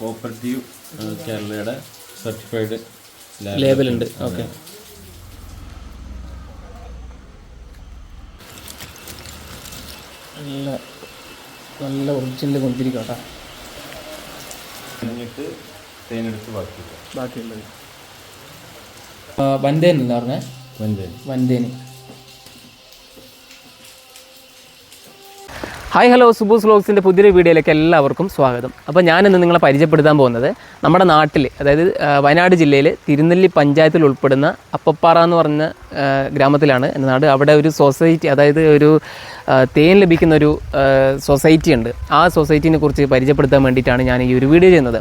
Cooperative കേരളയുടെ certified label ഉണ്ട്. Okay നല്ല നല്ല ഒറിജിനൽ കൊണ്ടിരിക്കും കേട്ടോ കഴിഞ്ഞിട്ട് തേനെടുത്ത് ബാക്കി ബാക്കിയുള്ളത്. എന്താ പറഞ്ഞേ? വഞ്ചന വൻതേന് ഹായ് ഹലോ സുബൂസ് വ്ലോഗ്സിന്റെ പുതിയൊരു വീഡിയോയിലേക്ക് എല്ലാവർക്കും സ്വാഗതം. അപ്പോൾ ഞാനിന്ന് നിങ്ങളെ പരിചയപ്പെടുത്താൻ പോകുന്നത് നമ്മുടെ നാട്ടിൽ അതായത് വയനാട് ജില്ലയിൽ തിരുനെല്ലി പഞ്ചായത്തിൽ ഉൾപ്പെടുന്ന അപ്പപ്പാറ എന്ന് പറഞ്ഞ ഗ്രാമത്തിലാണ് എന്റെ നാട്. അവിടെ ഒരു സൊസൈറ്റി അതായത് ഒരു തേൻ ലഭിക്കുന്ന ഒരു സൊസൈറ്റി ഉണ്ട്. ആ സൊസൈറ്റിനെ കുറിച്ച് പരിചയപ്പെടുത്താൻ വേണ്ടിയിട്ടാണ് ഞാൻ ഈ ഒരു വീഡിയോ ചെയ്യുന്നത്.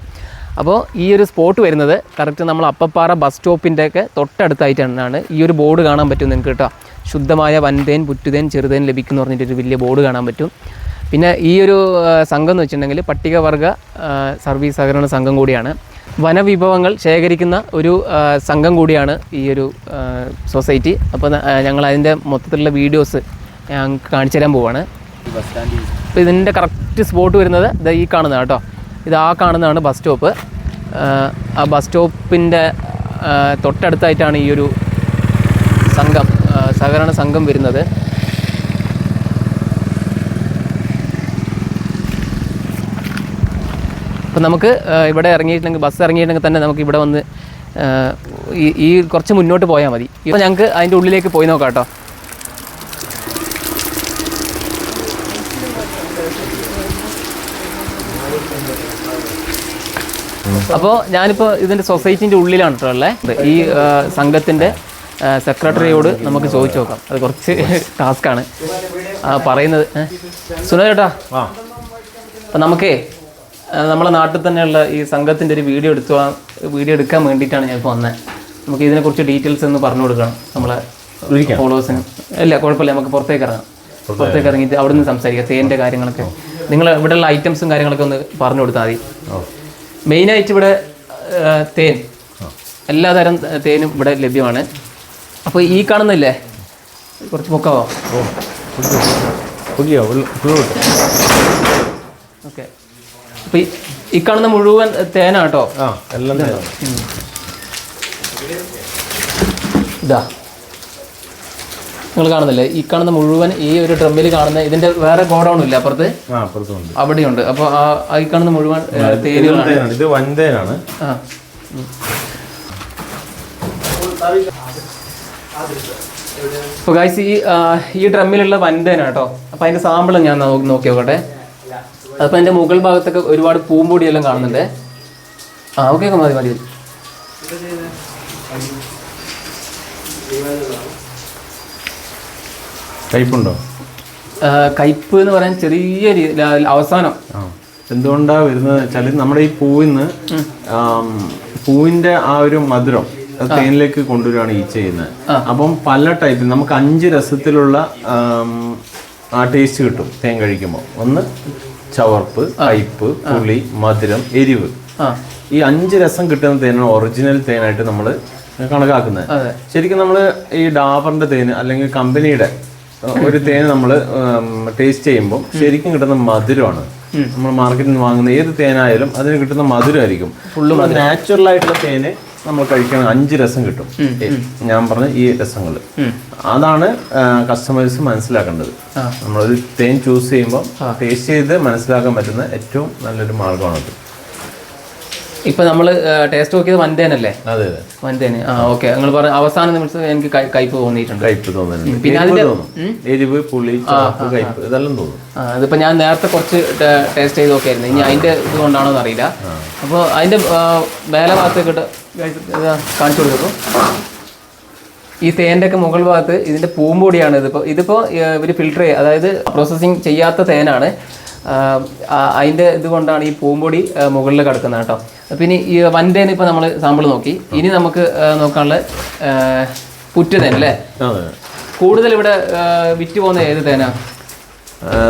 അപ്പോൾ ഈ ഒരു സ്പോട്ട് വരുന്നത് കറക്റ്റ് നമ്മൾ അപ്പപ്പാറ ബസ് സ്റ്റോപ്പിന്റെ ഒക്കെ തൊട്ടടുത്തായിട്ടാണ് ഈ ഒരു ബോർഡ് കാണാൻ പറ്റും നിങ്ങൾക്ക് കേട്ടോ. ശുദ്ധമായ വൻതേൻ പുറ്റുതേൻ ചെറുതേൻ ലഭിക്കുന്നു പറഞ്ഞിട്ടൊരു വലിയ ബോർഡ് കാണാൻ പറ്റും. പിന്നെ ഈ ഒരു സംഘം എന്ന് വെച്ചിട്ടുണ്ടെങ്കിൽ പട്ടികവർഗ സർവീസ് സഹകരണ സംഘം കൂടിയാണ്. വനവിഭവങ്ങൾ ശേഖരിക്കുന്ന ഒരു സംഘം കൂടിയാണ് ഈ ഒരു സൊസൈറ്റി. അപ്പോൾ ഞങ്ങൾ അതിന്റെ മൊത്തത്തിലുള്ള വീഡിയോസ് ഞാൻ കാണിച്ചു തരാൻ പോവാണ്. അപ്പോൾ ഇതിന്റെ കറക്റ്റ് സ്പോട്ട് വരുന്നത് ഇത് ഈ കാണുന്നതാണ് കേട്ടോ. ഇത് ആ കാണുന്നതാണ് ബസ് സ്റ്റോപ്പ്. ആ ബസ് സ്റ്റോപ്പിന്റെ തൊട്ടടുത്തായിട്ടാണ് ഈ ഒരു സംഘം സഹകരണ സംഘം വരുന്നത്. അപ്പം നമുക്ക് ഇവിടെ ഇറങ്ങിയിട്ടുണ്ടെങ്കിൽ ബസ് ഇറങ്ങിയിട്ടുണ്ടെങ്കിൽ തന്നെ നമുക്ക് ഇവിടെ വന്ന് ഈ ഈ കുറച്ച് മുന്നോട്ട് പോയാൽ മതി. ഇപ്പോൾ ഞങ്ങൾക്ക് അതിന്റെ ഉള്ളിലേക്ക് പോയി നോക്കാം കേട്ടോ. അപ്പോൾ ഞാനിപ്പോൾ ഇതിന്റെ സൊസൈറ്റിന്റെ ഉള്ളിലാണ് കേട്ടോ ഉള്ളത് ഈ സംഘത്തിന്റെ സെക്രട്ടറിയോട് നമുക്ക് ചോദിച്ചു നോക്കാം. അത് കുറച്ച് ടാസ്ക്കാണ്. പറയുന്നത് സുനേട്ടാ സുനോ ചേട്ടാ. ആ. അപ്പം നമുക്കേ നമ്മളെ നാട്ടിൽ തന്നെയുള്ള ഈ സംഘത്തിന്റെ ഒരു വീഡിയോ എടുത്തു വീഡിയോ എടുക്കാൻ വേണ്ടിയിട്ടാണ് ഞാൻ ഇപ്പോൾ വന്നത് നമുക്ക് ഇതിനെക്കുറിച്ച് ഡീറ്റെയിൽസ് ഒന്ന് പറഞ്ഞു കൊടുക്കണം നമ്മളെ ഫോളോവേഴ്സിന്. ഇല്ല കുഴപ്പമില്ല നമുക്ക് പുറത്തേക്ക് ഇറങ്ങാം. പുറത്തേക്ക് ഇറങ്ങിയിട്ട് അവിടെ നിന്ന് സംസാരിക്കാം തേന്റെ കാര്യങ്ങളൊക്കെ. നിങ്ങൾ ഇവിടെയുള്ള ഐറ്റംസും കാര്യങ്ങളൊക്കെ ഒന്ന് പറഞ്ഞു കൊടുത്താൽ മതി. മെയിനായിട്ട് ഇവിടെ തേൻ. എല്ലാതരം തേനും ഇവിടെ ലഭ്യമാണ്. അപ്പോൾ ഈ കാണുന്നില്ലേ? കുറച്ച് പൊക്കാവോ അപ്പോൾ ഈ കാണുന്ന മുഴുവൻ തേന കേട്ടോ ആ എല്ലാം ഇതാ. നിങ്ങൾ കാണുന്നില്ലേ? ഈ കാണുന്ന മുഴുവൻ ഈ ഒരു ഡ്രമ്മിൽ കാണുന്ന ഇതിന്റെ വേറെ ഗോഡൗൺ ഇല്ല അപ്പുറത്ത്? അവിടെയുണ്ട്. അപ്പൊ ഈ കാണുന്ന മുഴുവൻ തേനുകളാണ്. ഇത് വൻതേനാണ് ഗായ്സ് ഈ ഈ ഡ്രമ്മിലുള്ള വൻതേനാട്ടോ അപ്പൊ അപ്പോൾ അതിന്റെ സാമ്പിൾ ഞാൻ നോക്കി നോക്കട്ടെ അപ്പോൾ എന്റെ മുകൾ ഭാഗത്തൊക്കെ ഒരുപാട് പൂമ്പൊടിയെല്ലാം കാണുന്നുണ്ട്. ആ ഓക്കെ മതി മതി കയ്പുണ്ടോ? കയ്പ് എന്ന് പറയാൻ ചെറിയ അവസാനം. എന്തുകൊണ്ടാണ് എന്തുകൊണ്ടാ വരുന്നത് വെച്ചാൽ നമ്മുടെ ഈ പൂവിന്ന് പൂവിന്റെ ആ ഒരു മധുരം തേനിലേക്ക് കൊണ്ടുവരികയാണ് ഈ ചെയ്യുന്നത്. അപ്പം പല ടൈപ്പിൽ നമുക്ക് അഞ്ച് രസത്തിലുള്ള ആ ടേസ്റ്റ് കിട്ടും തേൻ കഴിക്കുമ്പോൾ ഒന്ന് ചവർപ്പ് കയ്പ്പ് പുളി മധുരം എരിവ്. ഈ അഞ്ച് രസം കിട്ടുന്ന തേനാണ് ഒറിജിനൽ തേനായിട്ട് നമ്മൾ കണക്കാക്കുന്നത്. ശരിക്കും നമ്മൾ ഈ ഡാബറിന്റെ തേന് അല്ലെങ്കിൽ കമ്പനിയുടെ ഒരു തേന് നമ്മൾ ടേസ്റ്റ് ചെയ്യുമ്പോൾ ശരിക്കും കിട്ടുന്ന മധുരമാണ്. നമ്മൾ മാർക്കറ്റിൽ നിന്ന് വാങ്ങുന്ന ഏത് തേനായാലും അതിന് കിട്ടുന്ന മധുരമായിരിക്കും. നാച്ചുറൽ ആയിട്ടുള്ള തേന് നമ്മൾ കഴിക്കണം അഞ്ച് രസം കിട്ടും. ഞാൻ പറഞ്ഞ ഈ രസങ്ങൾ. അതാണ് കസ്റ്റമേഴ്സ് മനസ്സിലാക്കേണ്ടത്. നമ്മളൊരു തേൻ ചൂസ് ചെയ്യുമ്പോൾ ടേസ്റ്റ് ചെയ്ത് മനസ്സിലാക്കാൻ പറ്റുന്ന ഏറ്റവും നല്ലൊരു മാർഗമാണത് ഇപ്പൊ നമ്മൾ ടേസ്റ്റ് നോക്കിയത് വൻതേനല്ലേ? അതെ വൻതേന്. ആ ഓക്കെ. നിങ്ങൾ പറഞ്ഞ അവസാന നിമിഷം എനിക്ക് കയ്പ് തോന്നിയിട്ടുണ്ട്. കയ്പ് തോന്നുന്നുണ്ട്. പിന്നെ അതിന്റെ- എരിവ് പുളി കയ്പ് ഇതെല്ലാം തോന്നും. ആ, അതിപ്പോ ഞാൻ നേരത്തെ കുറച്ച് ടേസ്റ്റ് ചെയ്ത് നോക്കിയായിരുന്നു ഇനി അതിന്റെ ഇത് കൊണ്ടാണോ എന്ന് അറിയില്ല അപ്പോൾ അതിന്റെ മേലെ ഭാഗത്തേക്ക് ഇട്ട് കാണിച്ചു കൊടുക്കും ഈ തേന്റെ ഒക്കെ മുകൾ ഭാഗത്ത് ഇതിന്റെ പൂമ്പൊടിയാണ് ഇതിപ്പോൾ ഇതിപ്പോൾ ഇവർ ഫിൽട്ടർ ചെയ്യുക. അതായത് പ്രോസസ്സിങ് ചെയ്യാത്ത തേനാണ്. അതിന്റെ ഇതുകൊണ്ടാണ് ഈ പൂമ്പൊടി മുകളിൽ കിടക്കുന്നത് കേട്ടോ. പിന്നെ ഈ വൻതേൻ ഇപ്പൊ നമ്മൾ സാമ്പിൾ നോക്കി. ഇനി നമുക്ക് നോക്കാനുള്ള പുറ്റുതേൻ അല്ലേ? കൂടുതൽ ഇവിടെ വിറ്റ് പോകുന്ന ഏത് തേനാ?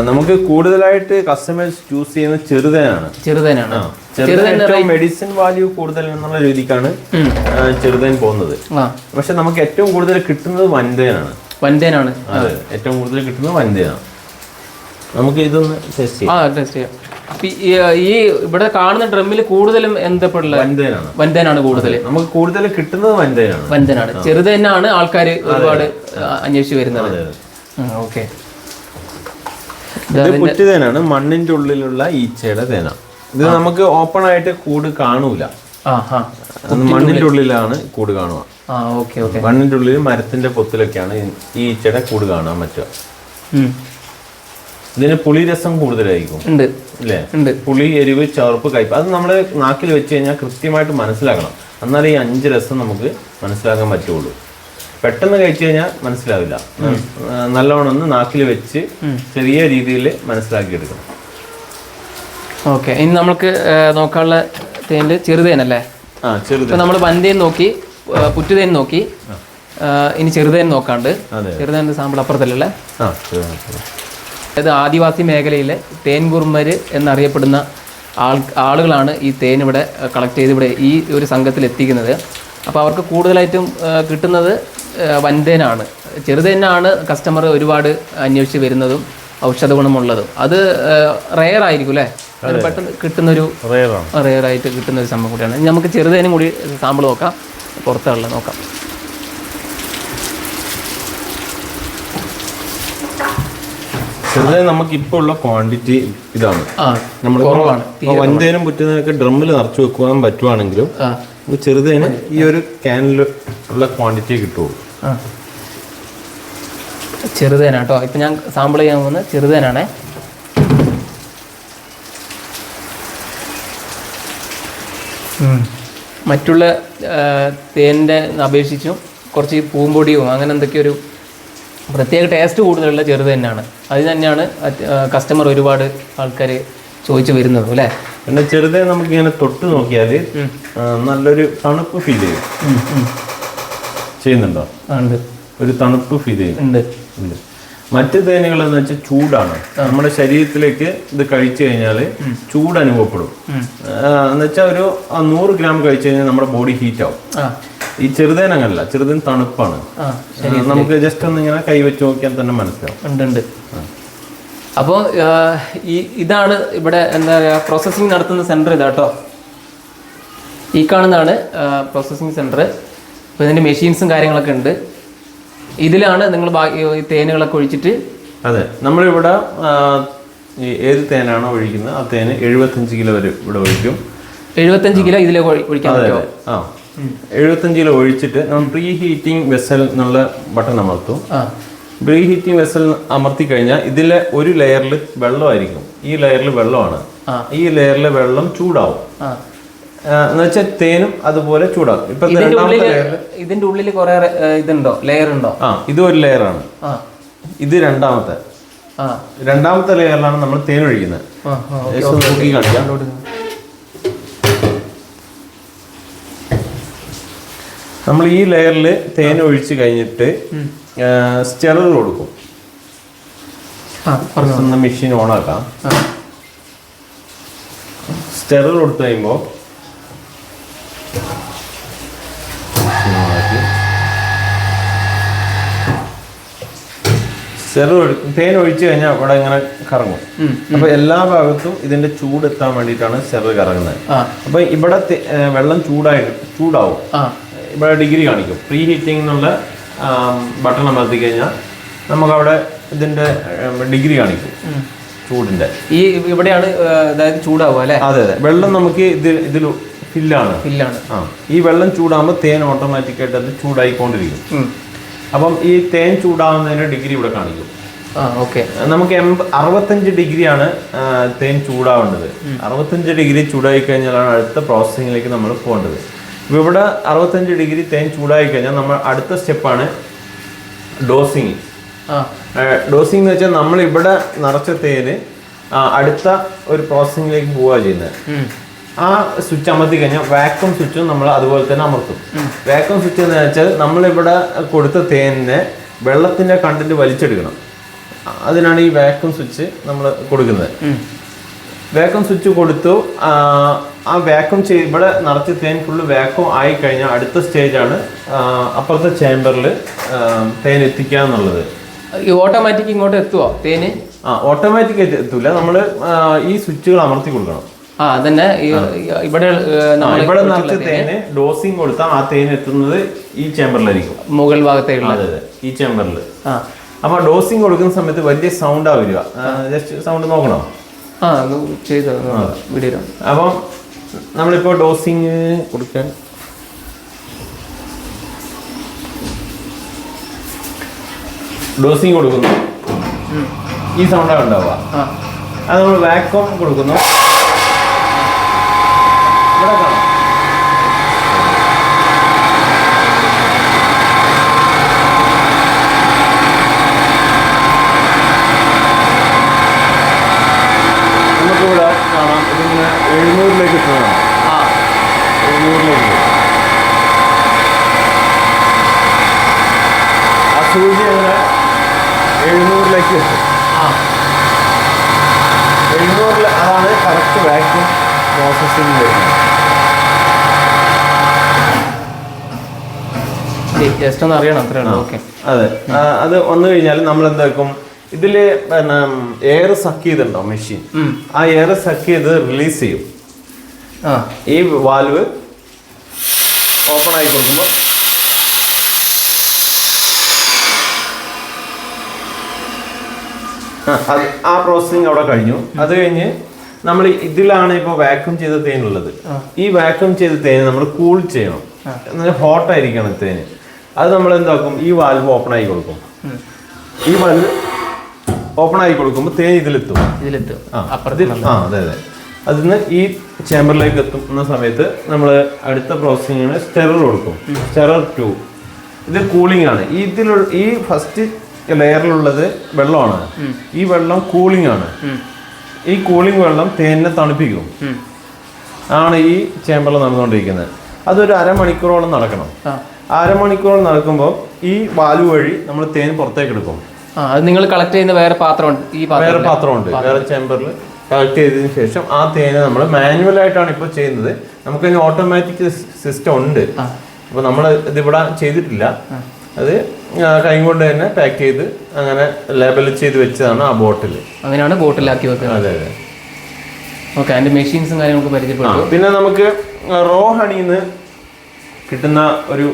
നമുക്ക് കൂടുതലായിട്ട് കസ്റ്റമേഴ്സ് ചൂസ് ചെയ്യുന്ന ചെറുതേനാണ്. ചെറുതേനാണ്. ചെറുതേൻ മെഡിസിൻ വാല്യൂ കൂടുതൽ എന്നുള്ള രീതിക്കാണ് ചെറുതേൻ പോകുന്നത്. പക്ഷെ നമുക്ക് ഏറ്റവും കൂടുതൽ കിട്ടുന്നത് വൻതേനാണ്. വൻതേനാണ്. അതെ ഏറ്റവും കൂടുതൽ കിട്ടുന്നത് വൻതേനാണ്. നമുക്ക് ഇതൊന്ന് ടെസ്റ്റ് ചെയ്യാം. ആ ടെസ്റ്റ് ചെയ്യാം. ഈ ഇവിടെ കാണുന്ന ഡ്രമ്മിൽ കൂടുതലും എന്തപ്പെടില്ല വൻതേനാണ്. വൻതേനാണ് കൂടുതൽ നമുക്ക് കൂടുതൽ കിട്ടുന്നത് വൻതേനാണ്. വൻതനാണ്. ചെറുത് തന്നെയാണ് ആൾക്കാർ ഒരുപാട് അന്വേഷിച്ച് വരുന്നത്. ഓക്കെ. പുറ്റുതേനാണ് മണ്ണിന്റെ ഉള്ളിലുള്ള ഈച്ചയുടെ തേന. ഇത് നമുക്ക് ഓപ്പൺ ആയിട്ട് കൂട് കാണൂല. മണ്ണിന്റെ ഉള്ളിലാണ് കൂട് കാണുക. മണ്ണിന്റെ ഉള്ളിൽ മരത്തിന്റെ പൊത്തിലൊക്കെയാണ് ഈ ഈച്ചയുടെ കൂട് കാണാൻ പറ്റുക. ഇതിന് പുളിരസം കൂടുതലായിരിക്കും. ഉണ്ട്. അല്ലേ ഉണ്ട്. പുളി എരിവ് ചവർപ്പ് കയ്പ് അത് നമ്മൾ നാക്കിൽ വെച്ച് കഴിഞ്ഞാൽ കൃത്യമായിട്ട് മനസ്സിലാക്കണം. എന്നാലേ ഈ അഞ്ച് രസം നമുക്ക് മനസ്സിലാക്കാൻ പറ്റുള്ളൂ. പെട്ടെന്ന് കഴിച്ചു കഴിഞ്ഞാൽ മനസ്സിലാവില്ല. നല്ലോണം ഒന്ന് നാക്കിൽ വെച്ച് ചെറിയ രീതിയിൽ മനസ്സിലാക്കി എടുക്കണം ഓക്കെ. ഇനി നമുക്ക് നോക്കാനുള്ള തേനിൽ ചെറുതേനല്ലേ? ഇപ്പൊ നമ്മൾ വന്തേൻ നോക്കി പുറ്റുതേൻ നോക്കി ഇനി ചെറുതേൻ നോക്കാണ്ട്. ചെറുതേന്റെ സാമ്പിൾ അപ്പുറത്തല്ലേ. അതായത് ആദിവാസി മേഖലയിലെ തേൻ കുറുമര് എന്നറിയപ്പെടുന്ന ആൾ ആളുകളാണ് ഈ തേൻ ഇവിടെ കളക്ട് ചെയ്ത് ഇവിടെ ഈ ഒരു സംഘത്തിൽ എത്തിക്കുന്നത്. അപ്പോൾ അവർക്ക് കൂടുതലായിട്ടും കിട്ടുന്നത് വൻതേനാണ്. ചെറുതേനാണ് കസ്റ്റമർ ഒരുപാട് അന്വേഷിച്ച് വരുന്നതും ഔഷധ ഗുണമുള്ളതും. അത് റെയർ ആയിരിക്കും അല്ലേ? അത്. പെട്ടെന്ന് കിട്ടുന്നൊരു ആയിട്ട് കിട്ടുന്ന ഒരു സംഭവം കൂടിയാണ്. നമുക്ക് ചെറുതേനും കൂടി സാമ്പിൾ നോക്കാം. പുറത്തുള്ള നോക്കാം. ചെറുതായി നമുക്ക് ഇപ്പോൾ ഉള്ള ക്വാണ്ടിറ്റി ഇതാണ് നമ്മൾ കുറവാണ്. വൻതേനും പുറ്റുന്നതിനൊക്കെ ഡ്രമ്മിൽ നിറച്ചു വെക്കുവാൻ പറ്റുവാണെങ്കിലും ചെറുതേന് ഈ ഒരു ക്യാനിൽ ഉള്ള ക്വാണ്ടിറ്റി കിട്ടുള്ളൂ. ചെറുതേനാട്ടോ. ഇപ്പം ഞാൻ സാമ്പിൾ ചെയ്യാൻ പോകുന്നത് ചെറുതേനാണേ. മറ്റുള്ള തേനിന്റെ തേനിന്റെ അപേക്ഷിച്ചും കുറച്ച് പൂമ്പൊടിയോ അങ്ങനെ എന്തൊക്കെയോ ഒരു പ്രത്യേക ടേസ്റ്റ് കൂടുതലുള്ള ചെറുത് തന്നെയാണ്. അത് തന്നെയാണ് കസ്റ്റമർ ഒരുപാട് ആൾക്കാർ ചോദിച്ചു വരുന്നത് അല്ലേ? പിന്നെ ചെറുത് നമുക്ക് ഇങ്ങനെ തൊട്ട് നോക്കിയാൽ നല്ലൊരു തണുപ്പ് ഫീൽ ചെയ്യും. ചെയ്യുന്നുണ്ടോ? ഉണ്ട്. ഒരു തണുപ്പ് ഫീൽ ചെയ്യും. ഉണ്ട്. ഉണ്ട്. മറ്റ് തേനുകൾ എന്ന് വെച്ചാൽ ചൂടാണ്. നമ്മുടെ ശരീരത്തിലേക്ക് ഇത് കഴിച്ചു കഴിഞ്ഞാൽ ചൂട് അനുഭവപ്പെടും. എന്ന് വെച്ചാൽ ഒരു നൂറ് ഗ്രാം കഴിച്ചു കഴിഞ്ഞാൽ നമ്മുടെ ബോഡി ഹീറ്റ് ആവും. ഈ ചെറുതേൻ അങ്ങനല്ല ചെറുതേൻ തണുപ്പാണ് നമുക്ക് ജസ്റ്റ് ഒന്ന് ഇങ്ങനെ കൈവച്ച് നോക്കിയാൽ തന്നെ മനസ്സിലാവും. അപ്പോ ഉണ്ട്. അപ്പോൾ ഈ ഇതാണ് ഇവിടെ എന്താ പറയുക പ്രോസസ്സിങ് നടത്തുന്ന സെന്റർ ഇതാട്ടോ. ഈ കാണുന്നതാണ് പ്രോസസ്സിങ് സെന്റർ അപ്പോൾ ഇതിന്റെ മെഷീൻസും കാര്യങ്ങളൊക്കെ ഉണ്ട്. ഇതിലാണ് നിങ്ങൾ തേനുകളൊക്കെ ഒഴിച്ചിട്ട് അതെ നമ്മളിവിടെ ഏത് തേനാണോ ഒഴിക്കുന്നത് ആ തേന് എഴുപത്തഞ്ച് കിലോ വരെ ഇവിടെ ഒഴിക്കും. എഴുപത്തഞ്ച് കിലോ ഇതിലെ ഒഴി- ഒഴിക്കാൻ പറ്റുമോ? ആ. എഴുപത്തഞ്ച് കിലോ ഒഴിച്ചിട്ട് നമ്മൾ പ്രീ ഹീറ്റിംഗ് വെസൽ എന്നുള്ള ബട്ടൺ അമർത്തും. പ്രീ ഹീറ്റിംഗ് വെസൽ അമർത്തി കഴിഞ്ഞാൽ ഇതിലെ ഒരു ലെയറിൽ വെള്ളമായിരിക്കും. ഈ ലെയറിൽ വെള്ളമാണ്. ഈ ലെയറിലെ വെള്ളം ചൂടാവും. എന്ന് വെച്ചാൽ തേനും അതുപോലെ ചൂടാക്കും. ഇപ്പൊ ഇതിന്റെ ഉള്ളിൽ കുറെ ഇതുണ്ടോ? ലെയർ ഉണ്ടോ? ആ ഇത് ഒരു ലെയറാണ് ഇത് രണ്ടാമത്തെ. രണ്ടാമത്തെ ലെയറിലാണ് നമ്മൾ തേൻ ഒഴിക്കുന്നത്. നോക്കി കാണിക്കാം. നമ്മൾ ഈ ലെയറിൽ തേൻ ഒഴിച്ച് കഴിഞ്ഞിട്ട് സ്റ്റെറർ കൊടുക്കും. മെഷീൻ ഓൺ ആക്കാം. സ്റ്റെറർ കൊടുത്തു കഴിയുമ്പോൾ സ്റ്റെറർ തേൻ ഒഴിച്ചു കഴിഞ്ഞാൽ അവിടെ ഇങ്ങനെ കറങ്ങും. അപ്പൊ എല്ലാ ഭാഗത്തും ഇതിന്റെ ചൂട് എത്താൻ വേണ്ടിയിട്ടാണ് ചെറു കറങ്ങുന്നത്. അപ്പൊ ഇവിടെ വെള്ളം ചൂടായിട്ട് ചൂടാവും. ഇവിടെ ഡിഗ്രി കാണിക്കും. പ്രീ ഹീറ്റിംഗ് എന്നുള്ള ബട്ടൺ അമർത്തി കഴിഞ്ഞാൽ നമുക്കവിടെ ഇതിന്റെ ഡിഗ്രി കാണിക്കും. ചൂടിന്റെ. ഈ ഇവിടെയാണ് അതായത് ചൂടാവുക അല്ലേ? അതെ അതെ. വെള്ളം നമുക്ക് ഇത് ഇതിൽ ഫില്ലാണ്. ഫില്ലാണ്. ആ. ഈ വെള്ളം ചൂടാകുമ്പോൾ തേൻ ഓട്ടോമാറ്റിക്കായിട്ട് അത് ചൂടായിക്കൊണ്ടിരിക്കും. അപ്പം ഈ തേൻ ചൂടാവുന്നതിന്റെ ഡിഗ്രി ഇവിടെ കാണിക്കും. ഓക്കെ. നമുക്ക് എൺപ അറുപത്തഞ്ച് ഡിഗ്രിയാണ് തേൻ ചൂടാവേണ്ടത്. അറുപത്തഞ്ച് ഡിഗ്രി ചൂടായി കഴിഞ്ഞാലാണ് അടുത്ത പ്രോസസ്സിങ്ങിലേക്ക് നമ്മൾ പോകേണ്ടത്. ഇവിടെ അറുപത്തഞ്ച് ഡിഗ്രി തേൻ ചൂടായി കഴിഞ്ഞാൽ നമ്മൾ അടുത്ത സ്റ്റെപ്പാണ് ഡോസിങ്. ഡോസിങ് എന്ന് വെച്ചാൽ നമ്മൾ ഇവിടെ നിറച്ച തേന് അടുത്ത ഒരു പ്രോസസ്സിങ്ങിലേക്ക് പോവുക ചെയ്യുന്നത്. ആ സ്വിച്ച് അമർത്തി കഴിഞ്ഞാൽ വാക്വം സ്വിച്ചും നമ്മൾ അതുപോലെ തന്നെ അമർത്തും. വാക്വം സ്വിച്ച് എന്ന് വെച്ചാൽ നമ്മളിവിടെ കൊടുത്ത തേനിനെ വെള്ളത്തിന്റെ കണ്ടന്റ് വലിച്ചെടുക്കണം. അതിനാണ് ഈ വാക്വം സ്വിച്ച് നമ്മൾ കൊടുക്കുന്നത്. വാക്വം സ്വിച്ച് കൊടുത്തു ആ, വാക്വം ചെയ്ത് ഇവിടെ നിറച്ച് തേൻ ഫുള്ള് വാക്വം ആയി കഴിഞ്ഞാൽ അടുത്ത സ്റ്റേജാണ് അപ്പുറത്തെ ചേമ്പറിൽ തേൻ എത്തിക്കുക എന്നുള്ളത്. ഈ ഓട്ടോമാറ്റിക് ഇങ്ങോട്ട് എത്തുവോ തേന്? ആ ഓട്ടോമാറ്റിക് എത്തൂല. നമ്മൾ ഈ സ്വിച്ചുകൾ അമർത്തി കൊടുക്കണം. ആ അതന്നെ. ഇവിടെ ഇവിടെ നിറച്ച തേന് ഡോസിങ് കൊടുത്താൽ ആ തേൻ എത്തുന്നത് ഈ ചേമ്പറിലായിരിക്കും. മുകൾ ഭാഗത്തേക്കുള്ള. അതെ അതെ. ഈ ചേമ്പറിൽ ആ. അപ്പൊ ഡോസിങ് കൊടുക്കുന്ന സമയത്ത് വലിയ സൗണ്ടാ വരിക. ജസ്റ്റ് സൗണ്ട് നോക്കണം? ആ ചെയ്ത് വീഡിയോ അപ്പം നമ്മളിപ്പോ ഡോസിങ് കൊടുക്കാൻ. ഡോസിങ് കൊടുക്കുന്നു. ഈ സൗണ്ടാണ് ഉണ്ടാവുക. അത് നമ്മൾ വാക്വം കൊടുക്കുന്നു ഇവിടെ കാണാം. നമുക്കിവിടെ കാണാം ഇതിങ്ങനെ എഴുന്നൂറിലേക്ക് എത്തുന്നതാണ് ആ എഴുന്നൂറിലേക്ക് ആ സൂചി അങ്ങനെ എഴുന്നൂറിലേക്ക് എത്തും ആ എഴുന്നൂറിൽ അതാണ് കറക്റ്റ് വാക്യൂം പ്രോസസ്സിംഗ് വരുന്നത് ജസ്റ്റ് ഒന്ന് അറിയണം അത്രേ ഉള്ളൂ. ഓക്കെ. അതെ. അത് വന്നു കഴിഞ്ഞാൽ നമ്മൾ എന്താക്കും ഇതിൽ പിന്നെ എയർ സക്ക് ചെയ്തിട്ടുണ്ടോ മെഷീൻ? ആ എയർ സക്ക് ചെയ്ത് റിലീസ് ചെയ്യും. ഈ വാൽവ് ഓപ്പൺ ആയി കൊടുക്കുമ്പോൾ ആ, അത് ആ പ്രോസസ്സിങ് അവിടെ കഴിഞ്ഞു. അത് കഴിഞ്ഞ് നമ്മൾ ഇതിലാണ് ഇപ്പോൾ വാക്യൂം ചെയ്ത തേനുള്ളത്. ഈ വാക്യൂം ചെയ്ത തേന് നമ്മൾ കൂൾ ചെയ്യണം. എന്നാൽ ഹോട്ട് ആയിരിക്കണം തേന്. അത് നമ്മൾ എന്താക്കും? ഈ വാൽവ് ഓപ്പൺ ആയി കൊടുക്കും. ഈ വാൽവ് ഓപ്പൺ ആയി കൊടുക്കുമ്പോൾ തേൻ ഇതിലെത്തും. ഇതിലെത്തും. ആ, അതെ അതെ അതെ. അതിന്ന് ഈ ചേമ്പറിലേക്ക് എത്തുന്ന സമയത്ത് നമ്മൾ അടുത്ത പ്രോസസ്സിങ്ങിന് സ്റ്റെറർ കൊടുക്കും. സ്റ്റെറർ ടു ഇത് കൂളിംഗ് ആണ്. ഈ ഇതിലുള്ള ഈ ഫസ്റ്റ് ലെയറിലുള്ളത് വെള്ളമാണ്. ഈ വെള്ളം കൂളിംഗ് ആണ്. ഈ കൂളിംഗ് വെള്ളം തേനിനെ തണുപ്പിക്കും. ആണ് ഈ ചേമ്പറിൽ നടന്നുകൊണ്ടിരിക്കുന്നത്. അതൊരു അരമണിക്കൂറോളം നടക്കണം. ആ അരമണിക്കൂറോളം നടക്കുമ്പോൾ ഈ വാലു വഴി നമ്മൾ തേൻ പുറത്തേക്ക് എടുക്കും. ആ അത് നിങ്ങൾ കളക്ട് ചെയ്യുന്ന വേറെ പാത്രമുണ്ട്. ഈ പാത്രം വേറെ പാത്രമുണ്ട്. വേറെ ചേമ്പറിൽ കളക്ട് ചെയ്തതിന് ശേഷം ആ തേന് നമ്മൾ മാനുവൽ ആയിട്ടാണ് ഇപ്പോൾ ചെയ്യുന്നത്. നമുക്കതിന് ഓട്ടോമാറ്റിക് സിസ്റ്റം ഉണ്ട്. അപ്പോൾ നമ്മൾ ഇതിവിടെ ചെയ്തിട്ടില്ല. അത് കൈകൊണ്ട് കൈ കൊണ്ട് തന്നെ പാക്ക് ചെയ്ത് അങ്ങനെ ലേബൽ ചെയ്ത് വെച്ചതാണ് ആ ബോട്ടിൽ അങ്ങനെയാണ് ബോട്ടിലാക്കി വെക്കുന്നത്. അതെ അതെ. ഓക്കെ അതിന്റെ മെഷീൻസും കാര്യങ്ങളൊക്കെ പരിചയപ്പെട്ടു പിന്നെ നമുക്ക് റോ ഹണിന്ന് കിട്ടുന്ന ഒരു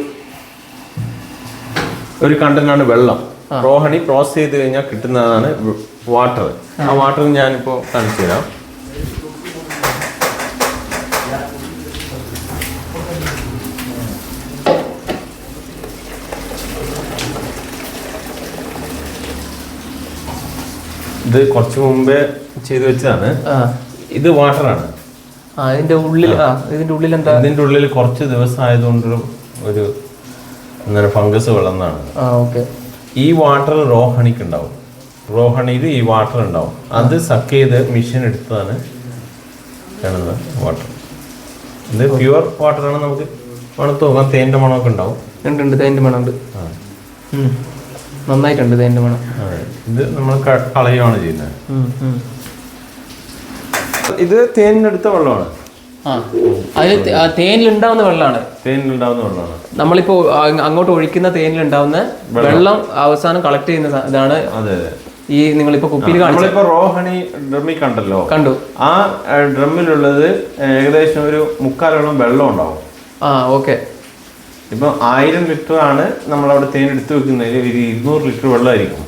ഒരു കണ്ടന്റാണ് വെള്ളം. റോഹണി പ്രോസസ് ചെയ്ത് കഴിഞ്ഞാൽ കിട്ടുന്നതാണ് വാട്ടർ. ആ വാട്ടർ ഞാനിപ്പോൾ കാണിച്ചു തരാം. ഇത് കുറച്ച് മുമ്പേ ചെയ്തു വെച്ചതാണ്. ഇത് വാട്ടറാണ്. ഇതിന്റെ ഉള്ളിൽ ഇതിന്റെ ഉള്ളിൽ എന്താ ഇതിന്റെ ഉള്ളിൽ കുറച്ച് ദിവസം ആയതുകൊണ്ടൊരു ഒരു അങ്ങനെ ഫംഗസ് വളർന്നാണ് ആ ഓക്കെ. ഈ വാട്ടറിൽ റോ ഹണിക്ക് ഉണ്ടാവും. റോ ഹണിയിൽ ഈ വാട്ടർ ഉണ്ടാവും. അത് സക്ക് ചെയ്ത് മെഷീൻ എടുത്തതാണ് കാണുന്നത് വാട്ടർ. ഇത് പ്യുവർ വാട്ടറാണ് നമുക്ക് മണത്ത്? നോക്കാം തേന്റെ മണമൊക്കെ ഉണ്ടാവും. ഉണ്ട് ഉണ്ട്. തേന്റെ മണമുണ്ട് ഉണ്ട്. നന്നായിട്ടുണ്ട് തേന്റെ മണം. ഇത് നമ്മൾ കളയുകയാണ് ചെയ്യുന്നത്. ഇത് തേനിനെടുത്ത വെള്ളമാണ്. ആ. തേനിലുണ്ടാവുന്ന വെള്ളമാണ്. തേനിലുണ്ടാവുന്ന വെള്ളമാണ്. നമ്മളിപ്പോ അങ്ങോട്ട് ഒഴിക്കുന്ന തേനിലുണ്ടാവുന്ന വെള്ളം. അവസാനം കളക്ട് ചെയ്യുന്ന ഇതാണ് അതെ അതെ. ഈ നിങ്ങളിപ്പോ കുപ്പിയിൽ നമ്മളിപ്പോ റോ ഹണി ഡ്രമ്മിൽ കണ്ടല്ലോ. കണ്ടു. ആ ഡ്രമ്മിലുള്ളത് ഏകദേശം ഒരു മുക്കാലോളം വെള്ളം ഉണ്ടാവും. ആ ഓക്കെ. ഇപ്പൊ ആയിരം ലിറ്റർ ആണ് നമ്മൾ അവിടെ തേൻ എടുത്തു വെക്കുന്നതിൽ ഒരു ഇരുന്നൂറ് ലിറ്റർ വെള്ളമായിരിക്കും.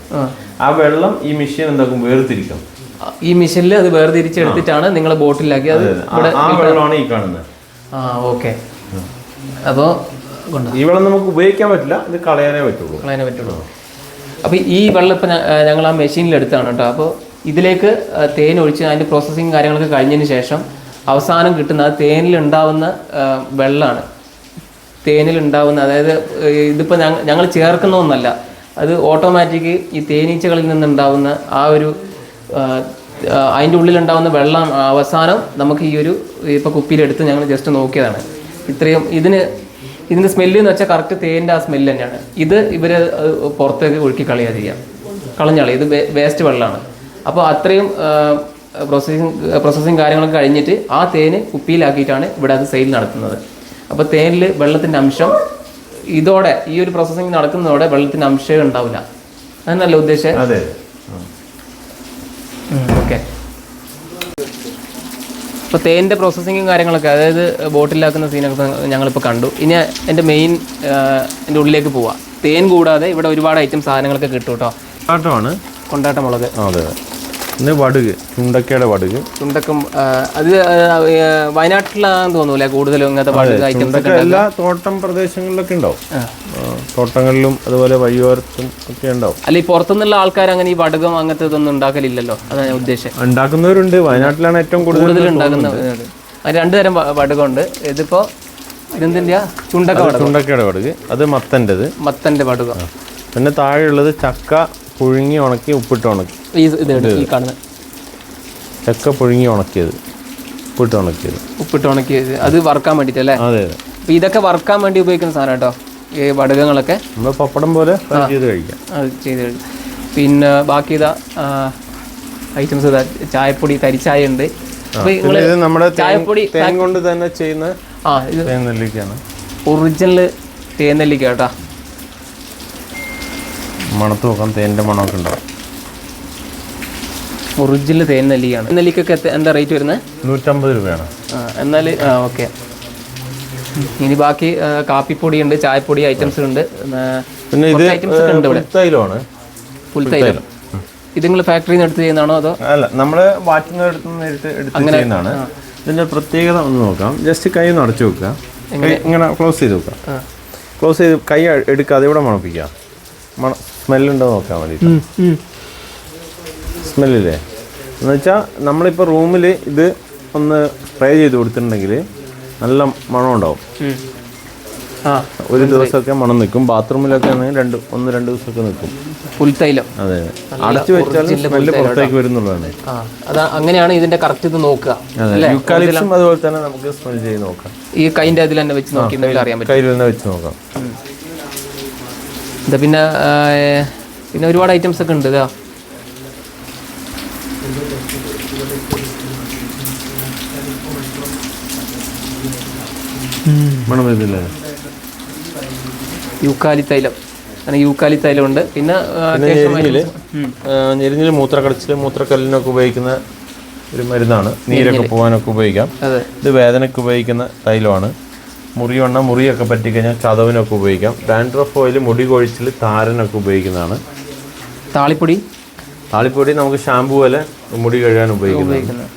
ആ. വെള്ളം ഈ മെഷീൻ എന്താക്കും വേർതിരിക്കും. ഈ മിഷനിൽ അത് വേർതിരിച്ചെടുത്തിട്ടാണ് നിങ്ങൾ ബോട്ടിലാക്കി അത് വെള്ളമാണ് ഈ കാണുന്നത്. ആ ഓക്കെ. അപ്പോൾ ഈ വെള്ളം നമുക്ക് ഉപയോഗിക്കാൻ പറ്റില്ല ഇത് കളയാനേ പറ്റുള്ളൂ. കളയാനേ പറ്റുള്ളൂ. അപ്പോൾ ഈ വെള്ളം ഇപ്പം ഞങ്ങൾ ആ മെഷീനിൽ എടുത്താണ് കേട്ടോ. അപ്പോൾ ഇതിലേക്ക് തേൻ ഒഴിച്ച് അതിന്റെ പ്രോസസ്സിങ് കാര്യങ്ങളൊക്കെ കഴിഞ്ഞതിന് ശേഷം അവസാനം കിട്ടുന്ന ആ ആ, വെള്ളമാണ് തേനിൽ ഉണ്ടാവുന്ന അതായത് ഇതിപ്പോൾ ഞങ്ങൾ ചേർക്കുന്ന ഒന്നല്ല അത് ഓട്ടോമാറ്റിക് ഈ തേനീച്ചകളിൽ നിന്നുണ്ടാവുന്ന ആ ഒരു അതിന്റെ ഉള്ളിലുണ്ടാകുന്ന വെള്ളം അവസാനം നമുക്ക് ഈ ഒരു ഇപ്പോൾ കുപ്പിയിലെടുത്ത് ഞങ്ങൾ ജസ്റ്റ് നോക്കിയതാണ്. ഇത്രയും ഇതിന് ഇതിന്റെ സ്മെല്ല് എന്ന് വെച്ചാൽ കറക്റ്റ് തേന്റെ ആ സ്മെല്ല് തന്നെയാണ്. ഇത് ഇവർ പുറത്തേക്ക് ഒഴുക്കി കളയുക ചെയ്യാം. കളഞ്ഞാളി ഇത് വേസ്റ്റ് വെള്ളമാണ്. അപ്പോൾ അത്രയും പ്രോസസ്സിങ് പ്രോസസ്സിങ് കാര്യങ്ങളൊക്കെ കഴിഞ്ഞിട്ട് ആ തേന് കുപ്പിയിലാക്കിയിട്ടാണ് ഇവിടെ അത് സെയിൽ നടത്തുന്നത്. അപ്പോൾ തേനിൽ വെള്ളത്തിന്റെ അംശം ഇതോടെ ഈ ഒരു പ്രോസസ്സിങ് നടക്കുന്നതോടെ വെള്ളത്തിന്റെ അംശം ഉണ്ടാവില്ല. അതെന്നല്ല ഉദ്ദേശം. ഓക്കെ ഇപ്പോൾ തേനിന്റെ പ്രോസസ്സിങ്ങും കാര്യങ്ങളൊക്കെ അതായത് ബോട്ടിലാക്കുന്ന സീനൊക്കെ ഞങ്ങളിപ്പോൾ കണ്ടു. ഇനി എന്റെ മെയിൻ എന്റെ ഉള്ളിലേക്ക് പോവാം. തേൻ കൂടാതെ ഇവിടെ ഒരുപാട് ഐറ്റം സാധനങ്ങളൊക്കെ കിട്ടും കേട്ടോ. കൊണ്ടാട്ടമുളക് കൊണ്ടാട്ട മുളക് അതെ. പിന്നെ വടുക് ചുണ്ടക്കയുടെ വടുക്. ചുണ്ടക്കം അത് വയനാട്ടിലാണെന്ന് തോന്നൂല്ലേ കൂടുതലും ഇങ്ങനത്തെ പഴയ ഐറ്റംസ് എല്ലാ തോട്ടം പ്രദേശങ്ങളിലൊക്കെ ഉണ്ടാവും. തോട്ടങ്ങളിലും അതുപോലെ വഴിയോരത്തും ഒക്കെ ഉണ്ടാവും. അല്ല ഈ പുറത്തുനിന്നുള്ള ആൾക്കാർ അങ്ങനെ ഈ വടകം അങ്ങനത്തെ ഇതൊന്നും ഉണ്ടാക്കലില്ലല്ലോ? അതാണ് ഞാൻ ഉദ്ദേശം ഉണ്ടാക്കുന്നവരുണ്ട്. വയനാട്ടിലാണ് ഏറ്റവും കൂടുതൽ ഉണ്ടാക്കുന്നത് ഉണ്ടാക്കുന്ന ഇത്. രണ്ട് തരം വടകമുണ്ട് ഇതിപ്പോ ഇതെന്തിന്റെ ചുണ്ടക്ക വടകം. ചുണ്ടക്കയുടെ വടുക്. അത് മത്തന്റെത്. മത്തന്റെ വടുക. പിന്നെ താഴെയുള്ളത് ചക്ക പുഴുങ്ങി ഉണക്കി ഉപ്പിട്ട് ഉണക്കി. ഈ ഇത് ഇട്, ഈ കാണുന്നത് ചക്ക പുഴുങ്ങി ഉണക്കിയത്. ഉപ്പിട്ട് ഉണക്കിയത്. ഉപ്പിട്ട് ഉണക്കിയത് അത് വറുക്കാൻ വേണ്ടിട്ടല്ലേ? അതെ അതെ. അപ്പൊ ഇതൊക്കെ വറുക്കാൻ വേണ്ടി ഉപയോഗിക്കുന്ന സാധനം കേട്ടോ? ഈ വടകങ്ങളൊക്കെ? നമ്മൾ പപ്പടം പോലെ ചെയ്ത് കഴിക്കാം. അത് ചെയ്ത് കഴിക്കാം പിന്നെ ബാക്കി ഇതാ ഐറ്റംസ് ഇതാ. ചായപ്പൊടി തരിച്ചായ ഉണ്ട് ഇത് നമ്മുടെ ചായപ്പൊടി തേൻ കൊണ്ട് തന്നെ ചെയ്യുന്ന ആ ഇത് തേനെല്ലിക്കാണ് ഒറിജിനൽ തേനെല്ലിക്ക കേട്ടോ. മണത്ത് നോക്കാം തേന്റെ മണമൊക്കെ ഉണ്ടാവും ഒറിജിനൽ തേൻ നെല്ലിക്കാണ് നെല്ലിക്കൊക്കെ എന്താ റേറ്റ് വരുന്നത് നൂറ്റമ്പത് രൂപയാണ്. എന്നാൽ ഓക്കെ ഇനി ബാക്കി കാപ്പിപ്പൊടി ഉണ്ട് ചായപ്പൊടി ഐറ്റംസ് ഉണ്ട് പിന്നെ ഇത് ഒക്കെ ഉണ്ട് ഇവിടെ. തൈലമാണ് പുൽത്തൈലം. ഇത് നിങ്ങൾ ഫാക്ടറിയിൽ നിന്ന് എടുത്ത് ചെയ്യുന്നതാണോ അതോ? അല്ല നമ്മൾ വാറ്റുന്നിടത്ത് നിന്ന് നേരിട്ട് എടുത്ത് ചെയ്യുന്നതാണ്. ഇതിന്റെ പ്രത്യേകത ഒന്ന് നോക്കാം. ജസ്റ്റ് കൈ ഒന്ന് അടച്ചു വെക്കുക. ഇങ്ങനെ ക്ലോസ് ചെയ്ത് വെക്കുക. ക്ലോസ് ചെയ്ത് കൈ എടുക്കാതെ ഇവിടെ മണപ്പിക്കുക. മണ സ്മെല്ലുണ്ടോ നോക്കാൻ വേണ്ടിയിട്ട് സ്മെല്ലില്ലേ? എന്ന് വെച്ചാൽ നമ്മളിപ്പോൾ റൂമിൽ ഇത് ഒന്ന് സ്പ്രേ ചെയ്ത് കൊടുത്തിട്ടുണ്ടെങ്കിൽ നല്ല മണം ഉണ്ടാവും. ഒരു ദിവസമൊക്കെ മണം നിൽക്കും ബാത്റൂമിലൊക്കെ ആണെങ്കിൽ രണ്ട് ഒന്ന് രണ്ട് ദിവസമൊക്കെ നിൽക്കും പുൽത്തൈലം അതെ. അടച്ചു വെച്ചാൽ സ്മെല്ല് പുറത്തേക്ക് വരുന്നുള്ളതാണ്. അങ്ങനെയാണ് ഇതിന്റെ കറക്റ്റ് ഇത് നോക്കുക. യുക്കാലിപ്സും അതുപോലെ തന്നെ നമുക്ക് സ്മെൽ ചെയ്ത് നോക്കാം. ഈ കൈന്റെ അതിൽ തന്നെ വെച്ച് നോക്കിയിട്ടുണ്ടെങ്കിൽ അറിയാൻ പറ്റും. കയ്യിൽ തന്നെ വെച്ച് നോക്കാം. ഇത് പിന്നെ പിന്നെ ഒരുപാട് ഐറ്റംസ് ഒക്കെ ഉണ്ട് ഇതാ. മണം വരുന്നില്ലേ യൂക്കാലി തൈലം. അങ്ങനെ യൂക്കാലി തൈലം ഉണ്ട് പിന്നെ ഉം. ഞെരിഞ്ഞിൽ മൂത്രക്കടച്ചിൽ മൂത്രക്കല്ലിനൊക്കെ ഉപയോഗിക്കുന്ന ഒരു മരുന്നാണ്. നീരൊക്കെ പോകാനൊക്കെ ഉപയോഗിക്കാം. ഇത് വേദനയ്ക്ക് ഉപയോഗിക്കുന്ന തൈലമാണ്. മുറി വണ്ണ മുറിയൊക്കെ പറ്റിക്കഴിഞ്ഞാൽ ചതവിനൊക്കെ ഉപയോഗിക്കാം. ഡാൻഡ്രഫ് ഓയിൽ മുടി കൊഴിച്ചിൽ താരനൊക്കെ ഉപയോഗിക്കുന്നതാണ്. താളിപ്പൊടി? താളിപ്പൊടി നമുക്ക് ഷാമ്പു പോലെ മുടി കഴുകാൻ ഉപയോഗിക്കുന്നത്.